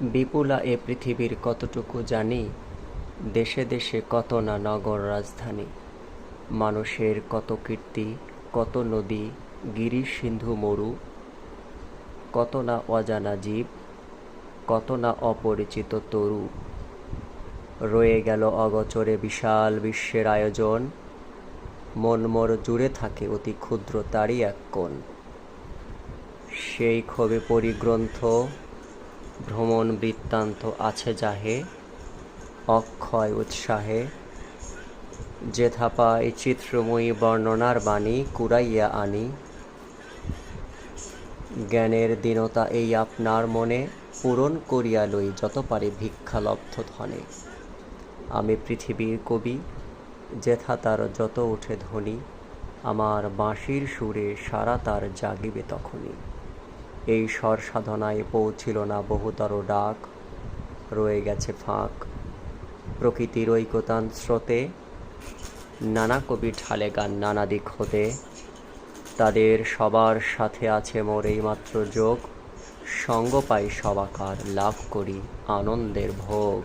বিপুলা এ পৃথিবীর কতটুকু জানি? দেশে দেশে কত না নগর রাজধানী? মানুষের কত কীর্তি, কত নদী গিরি সিন্ধু মরু? কত না অজানা জীব, কত না অপরিচিত তরু? রয়ে গেল অগচরে বিশাল বিশ্বের আয়োজন। মন মর জুড়ে থাকে অতি ক্ষুদ্র তারই এক কোণ। সেই ক্ষোভে পরিগ্রন্থ বৃত্তান্ত আছে যাহে, অক্ষয় উৎসাহে। যেথা পাই চিত্রময়ী বর্ণনার বাণী কুড়াইয়া আনি। জ্ঞানের দীনতা এই আপনার মনে পূরণ করিয়া লই যত পারে ভিক্ষালব্ধ ধনে। আমি পৃথিবীর কবি, যেথা তার যত ওঠে ধ্বনি, আমার বাঁশির সুরে সারা তার জাগিবে তখনই। এই স্বর সাধনায় পৌঁছিল না বহুতর ডাক। রয়ে গেছে ফাঁক। প্রকৃতির ঐকতান স্রোতে নানা কবি ঠালে গান নানা দিক হতে। তাদের সবার সাথে আছে মোর এইমাত্র যোগ। সঙ্গ পাই সবাকার, লাভ করি আনন্দের ভোগ।